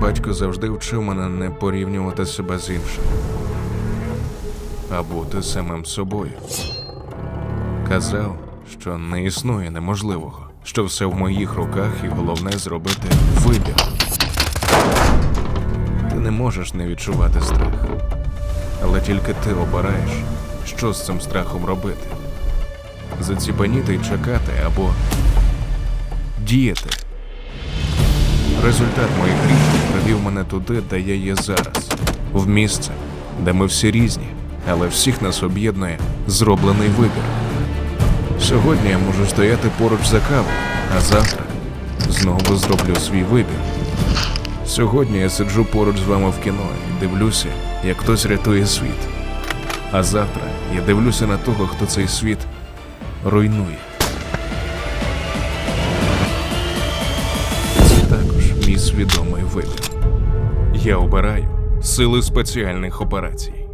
Батько завжди вчив мене не порівнювати себе з іншим, а бути самим собою. Казав, що не існує неможливого, що все в моїх руках, і головне зробити вибір. Ти не можеш не відчувати страх, але тільки ти обираєш, що з цим страхом робити. Заціпаніти й чекати або діяти. Результат моїх рішень мене туди, де я є зараз, в місце, де ми всі різні, але всіх нас об'єднує зроблений вибір. Сьогодні я можу стояти поруч за кавою, а завтра знову зроблю свій вибір. Сьогодні я сиджу поруч з вами в кіно і дивлюся, як хтось рятує світ. А завтра я дивлюся на того, хто цей світ руйнує. Це також мій свідомий вибір. Я обираю сили спеціальних операцій.